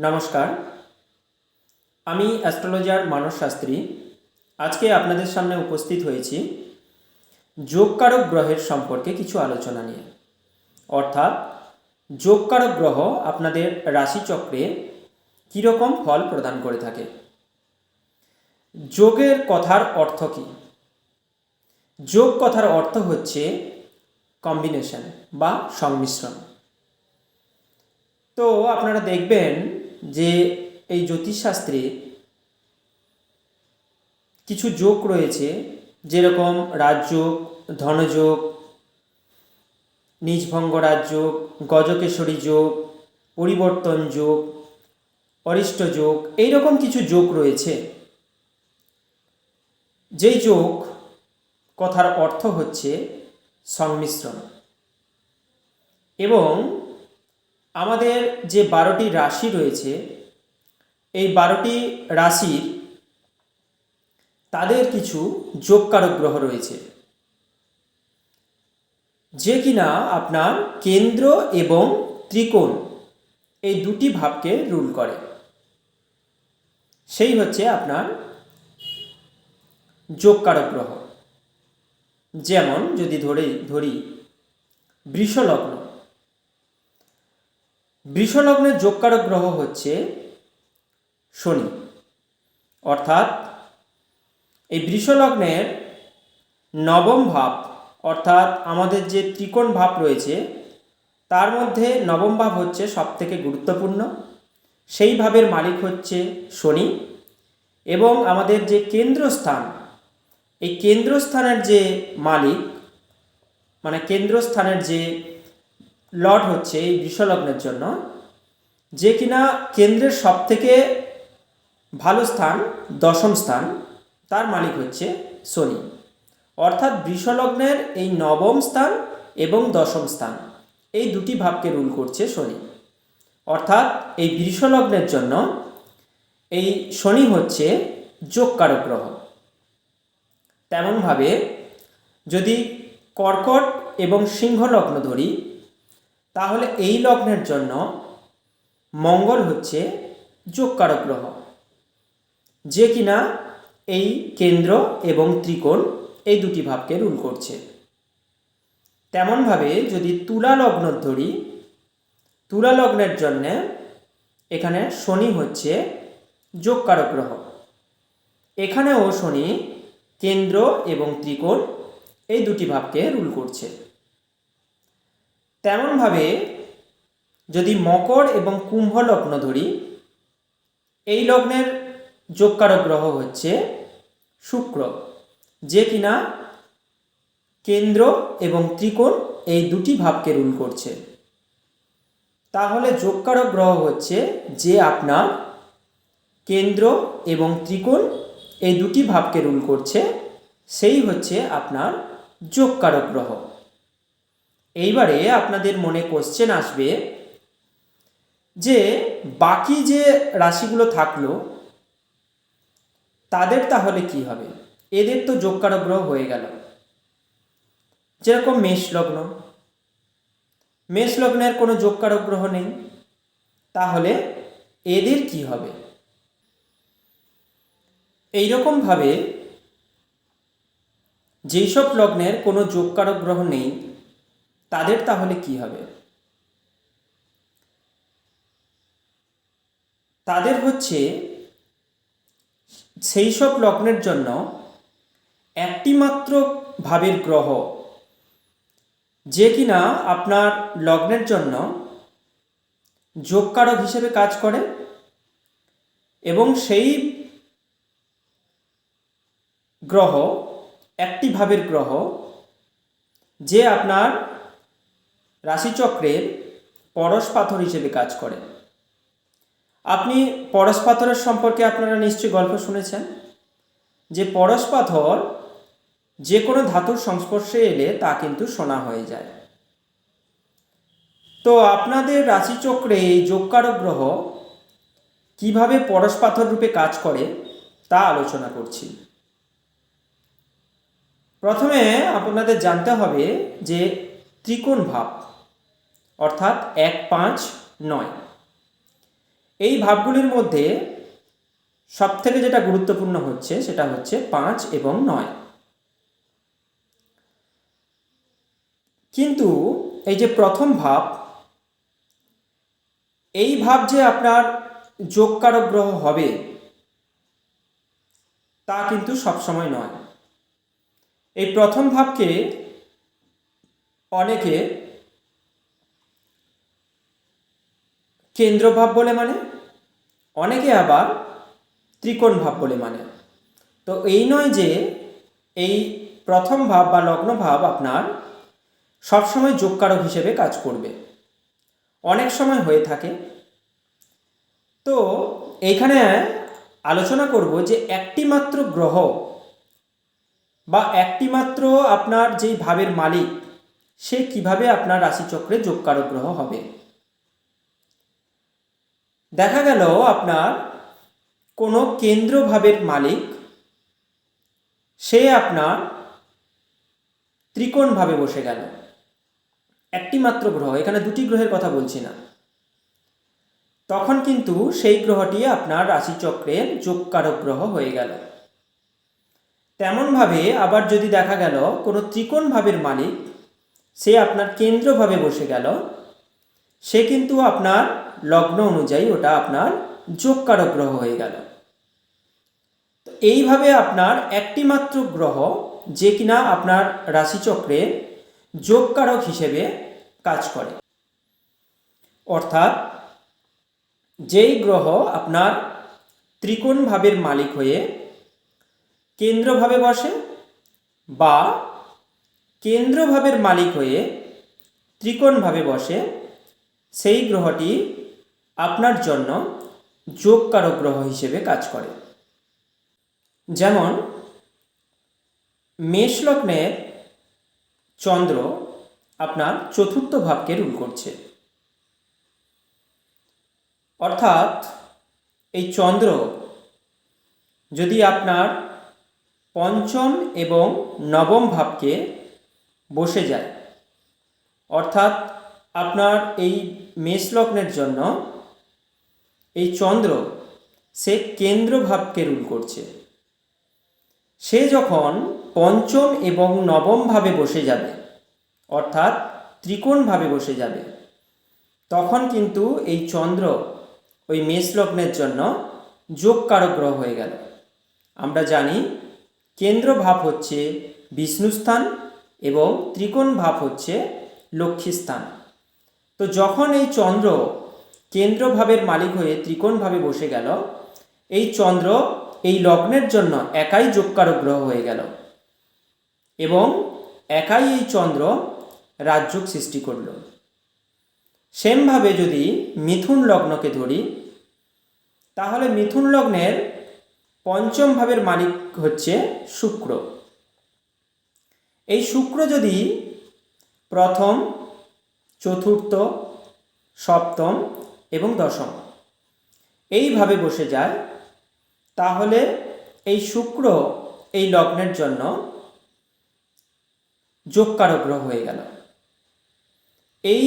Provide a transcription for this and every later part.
নমস্কার। আমি অ্যাস্ট্রোলজার মানস শাস্ত্রী। আজকে আপনাদের সামনে উপস্থিত হয়েছি যোগকারক গ্রহের সম্পর্কে কিছু আলোচনা নিয়ে। অর্থাৎ, যোগকারক গ্রহ আপনাদের রাশিচক্রে কীরকম ফল প্রদান করে থাকে? যোগের কথার অর্থ কী? যোগ কথার অর্থ হচ্ছে কম্বিনেশন বা সংমিশ্রণ। তো আপনারা দেখবেন যে এই জ্যোতিষশাস্ত্রে কিছু যোগ রয়েছে, যেরকম রাজযোগ, ধনযোগ, নিজভঙ্গ রাজযোগ, গজকেশরী যোগ, পরিবর্তন যোগ, অরিষ্ট যোগ, এইরকম কিছু যোগ রয়েছে। যেই যোগ কথার অর্থ হচ্ছে সংমিশ্রণ। এবং আমাদের যে বারোটি রাশি রয়েছে, এই বারোটি রাশির তাদের কিছু যোগকারক গ্রহ রয়েছে। যে কিনা আপনার কেন্দ্র এবং ত্রিকোণ এই দুটি ভাবকে রুল করে। সেই হচ্ছে আপনার যোগকারক গ্রহ। যেমন যদি ধরে, ধরি বৃষলগ্ন বৃষলগ্নের যোগকারক গ্রহ হচ্ছে শনি। অর্থাৎ এই বৃষলগ্নের নবম ভাব, অর্থাৎ আমাদের যে ত্রিকোণ ভাব রয়েছে, তার মধ্যে নবম ভাব হচ্ছে সবথেকে গুরুত্বপূর্ণ। সেই ভাবের মালিক হচ্ছে শনি এবং আমাদের যে কেন্দ্রস্থান, এই কেন্দ্রস্থানের যে মালিক মানে কেন্দ্রস্থানের যে লর্ড হচ্ছে এই বিশ্বলগ্নের জন্য, যে কিনা কেন্দ্রের সব থেকে ভালো স্থান, দশম স্থান, তার মালিক হচ্ছে শনি। অর্থাৎ বৃষলগ্নের এই নবম স্থান এবং দশম স্থান, এই দুটি ভাবকে রুল করছে শনি। অর্থাৎ এই বৃষলগ্নের জন্য এই শনি হচ্ছে যোগকারক গ্রহ। তেমনভাবে যদি কর্কট এবং সিংহ লগ্ন ধরি তাহলে এই লগ্নের জন্য মঙ্গল হচ্ছে যোগকারক গ্রহ, যে কিনা এই কেন্দ্র এবং ত্রিকোণ এই দুটি ভাবকে রুল করছে। তেমনভাবে যদি তুলা লগ্ন ধরি, তুলা লগ্নের জন্যে এখানে শনি হচ্ছে যোগকারক গ্রহ। এখানেও শনি কেন্দ্র এবং ত্রিকোণ এই দুটি ভাবকে রুল করছে। তেমনভাবে যদি মকর এবং কুম্ভ লগ্ন ধরি, এই লগ্নের যোগকারক গ্রহ হচ্ছে শুক্র, যে কিনা কেন্দ্র এবং ত্রিকোণ এই দুটি ভাবকে রুল করছে। তাহলে যোগকারক গ্রহ হচ্ছে যে আপনার কেন্দ্র এবং ত্রিকোণ এই দুটি ভাবকে রুল করছে, সেই হচ্ছে আপনার যোগকারক গ্রহ। এইবারে আপনাদের মনে কোশ্চেন আসবে যে বাকি যে রাশিগুলো থাকল, তাদের তাহলে কি হবে? এদের তো যোগকারক গ্রহ হয়ে গেল। যেরকম মেষ লগ্ন, মেষ লগ্নের কোনো যোগকারক গ্রহ নেই, তাহলে এদের কি হবে? এইরকমভাবে যেই সব লগ্নের কোনো যোগকারক গ্রহ নেই তাদের তাহলে কি হবে? তাদের হচ্ছে সেই সব লগ্নের জন্য একটি মাত্র ভাবের গ্রহ, যে কিনা আপনার লগ্নের জন্য যোগকারক হিসেবে কাজ করে এবং সেই গ্রহ একটি ভাবের গ্রহ, যে আপনার রাশিচক্রের পরশ পাথর হিসেবে কাজ করে। আপনি পরশ পাথরের সম্পর্কে আপনারা নিশ্চয়ই গল্প শুনেছেন। যে পরশ পাথর যে কোনো ধাতুর সংস্পর্শে এলে তা কিন্তু সোনা হয়ে যায়। তো আপনাদের রাশিচক্রে এই যোগকারক গ্রহ কীভাবে পরশ পাথর রূপে কাজ করে তা আলোচনা করছি। প্রথমে আপনাদের জানতে হবে যে ত্রিকোণ ভাব। অর্থাৎ এক পাঁচ নয়। এই ভাবগুলির মধ্যে সবথেকে যেটা গুরুত্বপূর্ণ হচ্ছে সেটা হচ্ছে পাঁচ এবং নয়। কিন্তু এই যে প্রথম ভাব, এই ভাব যে আপনার যোগকারক গ্রহ হবে, তা কিন্তু সবসময় নয়। এই প্রথম ভাবকে অনেকে কেন্দ্রভাব বলে মানে? অনেকে আবার ত্রিকোণ ভাব বলে মানে। তো এই নয় যে এই প্রথম ভাব বা লগ্ন ভাব আপনার সবসময় যোগকারক হিসেবে কাজ করবে। অনেক সময় হয়ে থাকে। তো এইখানে আলোচনা করব যে একটি মাত্র গ্রহ বা একটি মাত্র আপনার যেই ভাবের মালিক, সে কীভাবে আপনার রাশিচক্রে যোগকারক গ্রহ হবে? দেখা গেল আপনার কোনো কেন্দ্র ভাবের মালিক, সে আপনার ত্রিকোণভাবে বসে গেল। একটি মাত্র গ্রহ, এখানে দুটি গ্রহের কথা বলছি না। তখন কিন্তু সেই গ্রহটি আপনার রাশিচক্রের যোগকারক গ্রহ হয়ে গেল। তেমনভাবে আবার যদি দেখা গেল কোনো ত্রিকোণ ভাবের মালিক, সে আপনার কেন্দ্রভাবে বসে গেল, সে কিন্তু আপনার লগ্ন অনুযায়ী ওটা আপনার যোগকারক গ্রহ হয়ে গেল। তো এইভাবে আপনার একটি মাত্র গ্রহ যে কিনা আপনার রাশিচক্রে যোগকারক হিসেবে কাজ করে। অর্থাৎ যেই গ্রহ আপনার ত্রিকোণ ভাবের মালিক হয়ে কেন্দ্রভাবে বসে বা কেন্দ্রভাবের মালিক হয়ে ত্রিকোণভাবে বসে, সেই গ্রহটি আপনার জন্য যোগ যোগকারক গ্রহ হিসেবে কাজ করে। যেমন, মেষ লগ্নের চন্দ্র আপনার চতুর্থ ভাবকে রুল করছে। অর্থাৎ, এই চন্দ্র যদি আপনার পঞ্চম এবং নবম ভাবকে বসে যায়, অর্থাৎ আপনার এই মেষ লগ্নের জন্য এই চন্দ্র সে কেন্দ্র ভাবকে রুল করছে। সে যখন পঞ্চম এবং নবম ভাবে বসে যাবে, অর্থাৎ ত্রিকোণভাবে বসে যাবে, তখন কিন্তু এই চন্দ্র ওই মেষ লগ্নের জন্য যোগকারক গ্রহ হয়ে গেল। আমরা জানি কেন্দ্র ভাব হচ্ছে বিষ্ণু স্থান এবং ত্রিকোণ ভাব হচ্ছে লক্ষ্মী স্থান। তো যখন এই চন্দ্র কেন্দ্রভাবের মালিক হয়ে ত্রিকোণভাবে বসে গেল। এই চন্দ্র এই লগ্নের জন্য একাই যোগকারক গ্রহ হয়ে গেল এবং একাই এই চন্দ্র রাজযোগ সৃষ্টি করল। সেমভাবে যদি মিথুন লগ্নকে ধরি, তাহলে মিথুন লগ্নের পঞ্চম ভাবের মালিক হচ্ছে শুক্র। এই শুক্র যদি প্রথম, চতুর্থ, সপ্তম এবং দশম। এইভাবে বসে যায়। তাহলে এই শুক্র এই লগ্নের জন্য যোগকারক গ্রহ হয়ে গেল। এই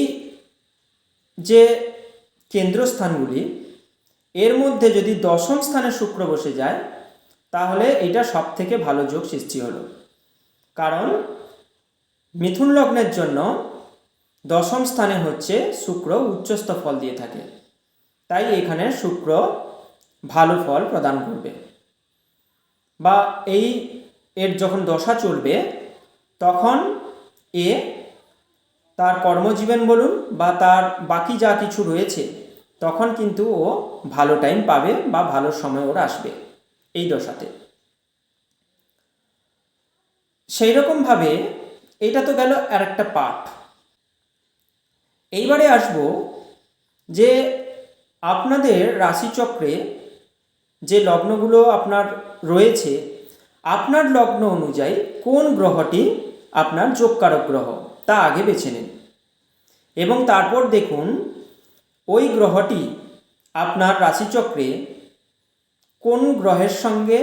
যে কেন্দ্রস্থানগুলি, এর মধ্যে যদি দশম স্থানে শুক্র বসে যায়, তাহলে এটা সব থেকে ভালো যোগ সৃষ্টি হলো। কারণ মিথুন লগ্নের জন্য দশম স্থানে হচ্ছে শুক্র উচ্চস্থ ফল দিয়ে থাকে। তাই এখানে শুক্র ভালো ফল প্রদান করবে। বা এই এর যখন দশা চলবে, তখন এ তার কর্মজীবন বলুন বা তার বাকি যা কিছু রয়েছে, তখন কিন্তু ও ভালো টাইম পাবে বা ভালো সময় ওর আসবে এই দশাতে। সেই রকমভাবে এটা তো গেল আর একটা পাঠ। এইবারে আসব যে আপনাদের রাশিচক্রে যে লগ্নগুলো আপনার রয়েছে, আপনার লগ্ন অনুযায়ী কোন গ্রহটি আপনার যোগকারক গ্রহ, তা আগে বেছে নিন। এবং তারপর দেখুন, ওই গ্রহটি আপনার রাশিচক্রে কোন গ্রহের সঙ্গে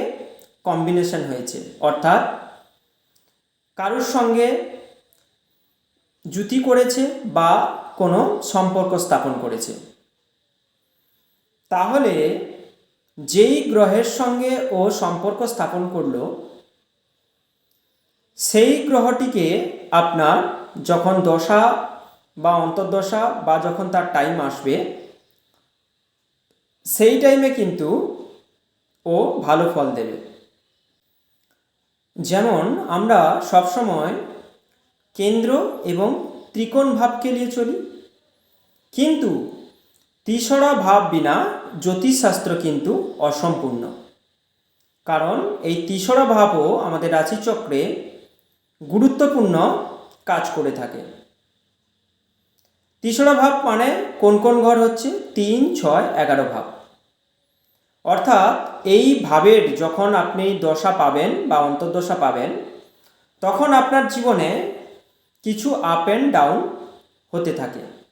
কম্বিনেশন হয়েছে, অর্থাৎ কারোর সঙ্গে জুতি করেছে বা কোনো সম্পর্ক স্থাপন করেছে। তাহলে যেই গ্রহের সঙ্গে ও সম্পর্ক স্থাপন করল, সেই গ্রহটিকে আপনার যখন দশা বা অন্তর্দশা বা যখন তার টাইম আসবে, সেই টাইমে কিন্তু ও ভালো ফল দেবে। যেমন আমরা সবসময় কেন্দ্র এবং ত্রিকোণ ভাবকে নিয়ে চলি, কিন্তু তিসরা ভাব বিনা জ্যোতিষশাস্ত্র কিন্তু অসম্পূর্ণ। কারণ এই তিসরা ভাবও আমাদের রাশিচক্রে গুরুত্বপূর্ণ কাজ করে থাকে। তিসরা ভাব মানে কোন কোন ঘর হচ্ছে? তিন, ছয়, এগারো ভাব। অর্থাৎ এই ভাবের যখন আপনি দশা পাবেন বা অন্তর্দশা পাবেন, তখন আপনার জীবনে কিছু আপ অ্যান্ড ডাউন হতে থাকে।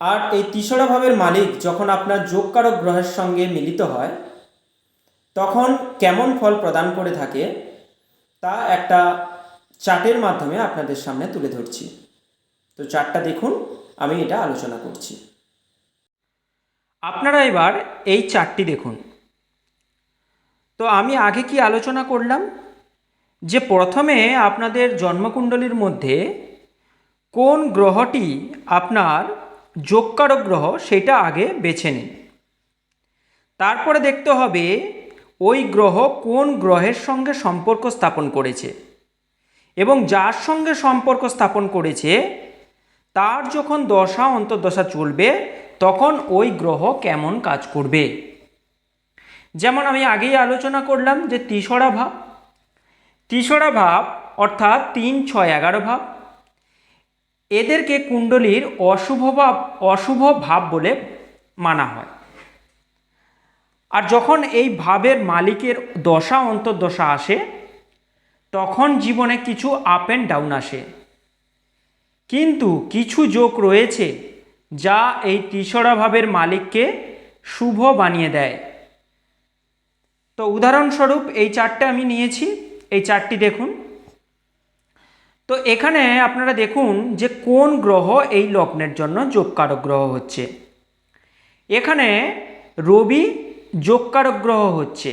আর এই তিসরা ভাবের মালিক যখন আপনার যোগকারক গ্রহের সঙ্গে মিলিত হয়, তখন কেমন ফল প্রদান করে থাকে, তা একটা চার্টের মাধ্যমে আপনাদের সামনে তুলে ধরছি। তো চার্টটা দেখুন, আমি এটা আলোচনা করছি। আপনারা এবার এই চার্টটি দেখুন। তো আমি আগে কি আলোচনা করলাম? যে প্রথমে আপনাদের জন্মকুণ্ডলীর মধ্যে কোন গ্রহটি আপনার যোগকারক গ্রহ সেটা আগে বেছে নিন। তারপরে দেখতে হবে ওই গ্রহ কোন গ্রহের সঙ্গে সম্পর্ক স্থাপন করেছে এবং যার সঙ্গে সম্পর্ক স্থাপন করেছে, তার যখন দশা অন্তর্দশা চলবে, তখন ওই গ্রহ কেমন কাজ করবে। যেমন আমি আগেই আলোচনা করলাম যে তিসরা ভাব। তিসরা ভাব অর্থাৎ তিন, ছয়, এগারো ভাব। এদেরকে কুণ্ডলীর অশুভ ভাব অশুভ ভাব বলে মানা হয়। আর যখন এই ভাবের মালিকের দশা অন্তর্দশা আসে, তখন জীবনে কিছু আপ অ্যান্ড ডাউন আসে। কিন্তু কিছু যোগ রয়েছে যা এই ভাবের মালিককে শুভ বানিয়ে দেয়। তো উদাহরণস্বরূপ এই চারটে আমি নিয়েছি, এই চারটি দেখুন। তো এখানে আপনারা দেখুন যে কোন গ্রহ এই লগ্নের জন্য যোগকারক গ্রহ হচ্ছে। এখানে রবি যোগকারক গ্রহ হচ্ছে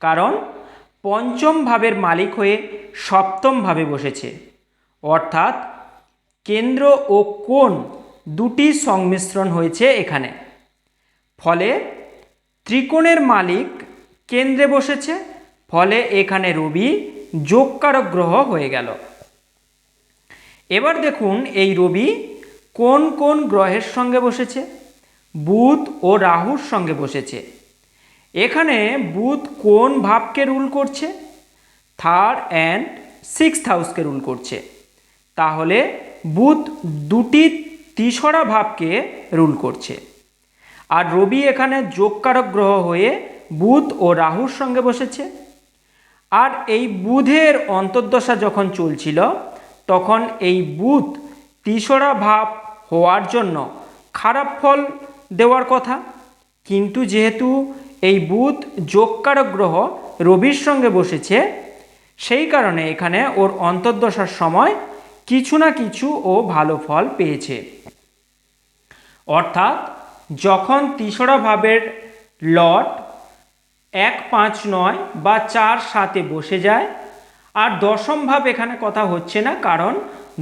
কারণ পঞ্চম ভাবের মালিক হয়ে সপ্তম ভাবে বসেছে। অর্থাৎ কেন্দ্র ও কোণ দুটি সংমিশ্রণ হয়েছে এখানে। ফলে ত্রিকোণের মালিক কেন্দ্রে বসেছে, ফলে এখানে রবি যোগকারক গ্রহ হয়ে গেল। এবার দেখুন এই রবি কোন কোন গ্রহের সঙ্গে বসেছে? বুধ ও রাহুর সঙ্গে বসেছে। এখানে বুধ কোন ভাবকে রুল করছে? থার্ড অ্যান্ড সিক্স হাউসকে রুল করছে। তাহলে বুধ দুটি তিসরা ভাবকে রুল করছে। আর রবি এখানে যোগকারক গ্রহ হয়ে বুধ ও রাহুর সঙ্গে বসেছে। আর এই বুধের অন্তর্দশা যখন চলছিল তখন এই বুধ তিসরা ভাব হওয়ার জন্য খারাপ ফল দেওয়ার কথা। কিন্তু যেহেতু এই বুধ যোগকারক গ্রহ রবির সঙ্গে বসেছে, সেই কারণে এখানে ওর অন্তর্দশার সময় কিছু না কিছু ও ভালো ফল পেয়েছে। অর্থাৎ যখন তিসরা ভাবের লট এক পাঁচ নয় বা চার সাতে বসে যায় আর দশম ভাব এখানে কথা হচ্ছে না, কারণ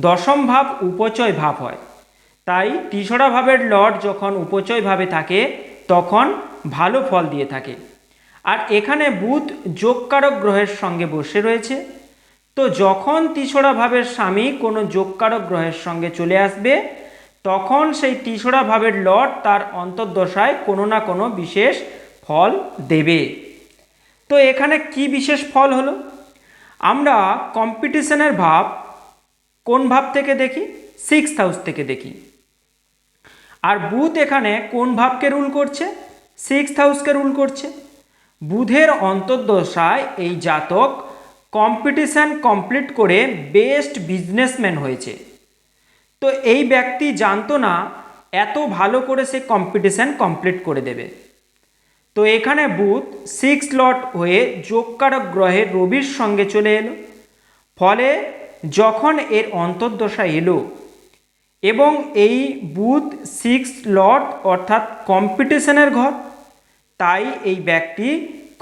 দশম ভাব উপচয় ভাব হয়। তাই তিসরা ভাবের লট যখন উপচয় ভাবে থাকে, তখন ভালো ফল দিয়ে থাকে। আর এখানে বুধ যোগকারক গ্রহের সঙ্গে বসে রয়েছে। তো যখন তিসরা ভাবের স্বামী কোনো যোগকারক গ্রহের সঙ্গে চলে আসবে, তখন সেই তিসরা ভাবের লট তার অন্তর্দশায় কোনো না কোনো বিশেষ ফল দেবে। তো এখানে কি বিশেষ ফল হলো? আমরা কম্পিটিশনের ভাব কোন ভাব থেকে দেখি? সিক্স হাউস থেকে দেখি। আর বুধ এখানে কোন ভাবকে রুল করছে? সিক্স হাউসকে রুল করছে। বুধের অন্তর্দশায় এই জাতক কম্পিটিশান কমপ্লিট করে বেস্ট বিজনেসম্যান হয়েছে। তো এই ব্যক্তি জানতো না এত ভালো করে সে কম্পিটিশান কমপ্লিট করে দেবে। তো এখানে বুধ সিক্স লট হয়ে যোগকারক গ্রহের রবির সঙ্গে চলে এলো। ফলে যখন এর অন্তর্দশা এলো এবং এই বুথ সিক্স লট অর্থাৎ কম্পিটিশনের ঘর, তাই এই ব্যক্তি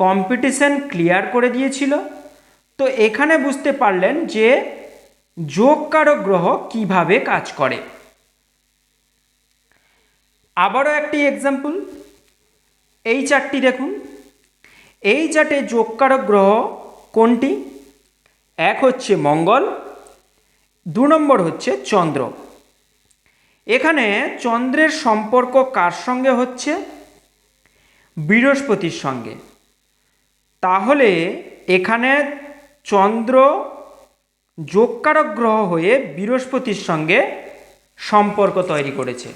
কম্পিটিশন ক্লিয়ার করে দিয়েছিল। তো এখানে বুঝতে পারলেন যে যোগকারক গ্রহ কীভাবে কাজ করে। আবারও একটি এক্সাম্পল এই চারটি দেখুন। এই চার্টে যোগকারক গ্রহ কোনটি? এক হচ্ছে মঙ্গল, দু নম্বর হচ্ছে চন্দ্র। এখানে চন্দ্রের সম্পর্ক কার সঙ্গে হচ্ছে? বৃহস্পতির সঙ্গে। তাহলে এখানে চন্দ্র যোগকারক গ্রহ হয়ে বৃহস্পতির সঙ্গে সম্পর্ক তৈরি করেছে।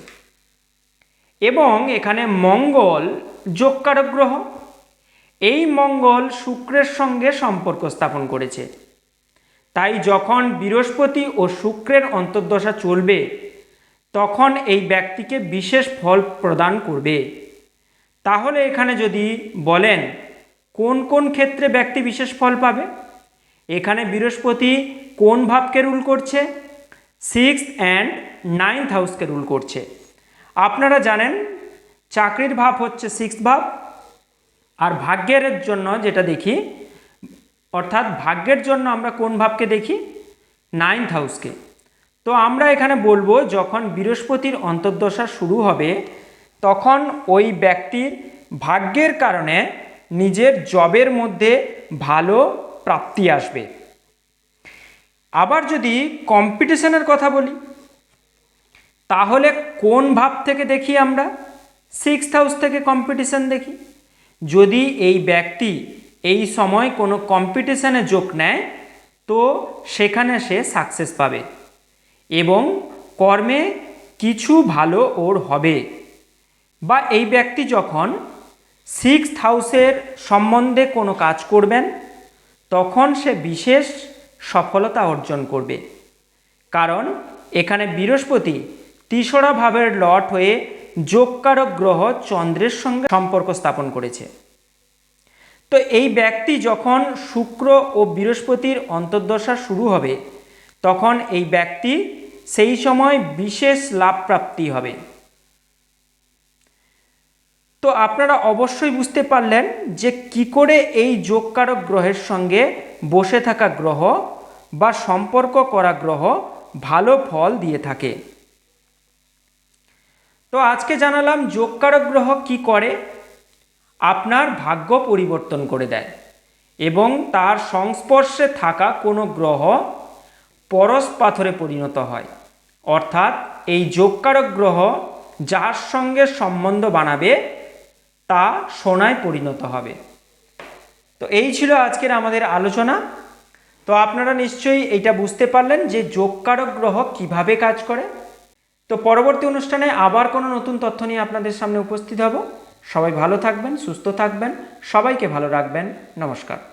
এবং এখানে মঙ্গল যোগকারক গ্রহ এই মঙ্গল শুক্রের সঙ্গে সম্পর্ক স্থাপন করেছে। তাই যখন বৃহস্পতি ও শুক্রের অন্তর্দশা চলবে, তখন এই ব্যক্তিকে বিশেষ ফল প্রদান করবে। তাহলে এখানে যদি বলেন, কোন কোন ক্ষেত্রে ব্যক্তি বিশেষ ফল পাবে? এখানে বৃহস্পতি কোন ভাবকে রুল করছে? সিক্স অ্যান্ড নাইন্থ হাউসকে রুল করছে। আপনারা জানেন চাকরির ভাব হচ্ছে সিক্স ভাব, আর ভাগ্যের জন্য যেটা দেখি, অর্থাৎ ভাগ্যের জন্য আমরা কোন ভাবকে দেখি? নাইন্থ হাউসকে তো আমরা এখানে বলব, যখন বৃহস্পতির অন্তর্দশা শুরু হবে, তখন ওই ব্যক্তির ভাগ্যের কারণে নিজের জবের মধ্যে ভালো প্রাপ্তি আসবে। আবার যদি কম্পিটিশনের কথা বলি, তাহলে কোন ভাব থেকে দেখি আমরা? সিক্স হাউস থেকে কম্পিটিশন দেখি। যদি এই ব্যক্তি এই সময় কোনো কম্পিটিশনে যোগ নেয়, তো সেখানে সে সাকসেস পাবে এবং কর্মে কিছু ভালো ওর হবে। বা এই ব্যক্তি যখন সিক্স হাউসের সম্বন্ধে কোনো কাজ করবেন, তখন সে বিশেষ সফলতা অর্জন করবে। কারণ এখানে বৃহস্পতি তিসরা ভাবের লট হয়ে যোগকারক গ্রহ চন্দ্রের সঙ্গে সম্পর্ক স্থাপন করেছে। তো এই ব্যক্তি যখন শুক্র ও বৃহস্পতির অন্তর্দশা শুরু হবে, তখন এই ব্যক্তি সেই সময় বিশেষ লাভ প্রাপ্তি হবে। তো আপনারা অবশ্যই বুঝতে পারলেন যে কি করে এই যোগকারক গ্রহের সঙ্গে বসে থাকা গ্রহ বা সম্পর্ক করা গ্রহ ভালো ফল দিয়ে থাকে। তো আজকে জানালাম যোগকারক গ্রহ কি করে? আপনার ভাগ্য পরিবর্তন করে দেয় এবং তার সংস্পর্শে থাকা কোনো গ্রহ পরশ পাথরে পরিণত হয়। অর্থাৎ এই যোগকারক গ্রহ যার সঙ্গে সম্বন্ধ বানাবে, তা সোনায় পরিণত হবে। তো এই ছিল আজকের আমাদের আলোচনা। তো আপনারা নিশ্চয়ই এটা বুঝতে পারলেন যে যোগকারক গ্রহ কীভাবে কাজ করে। তো পরবর্তী অনুষ্ঠানে আবার কোনো নতুন তথ্য নিয়ে আপনাদের সামনে উপস্থিত হব। সবাই ভালো থাকবেন, সুস্থ থাকবেন। সবাইকে ভালো রাখবেন। নমস্কার।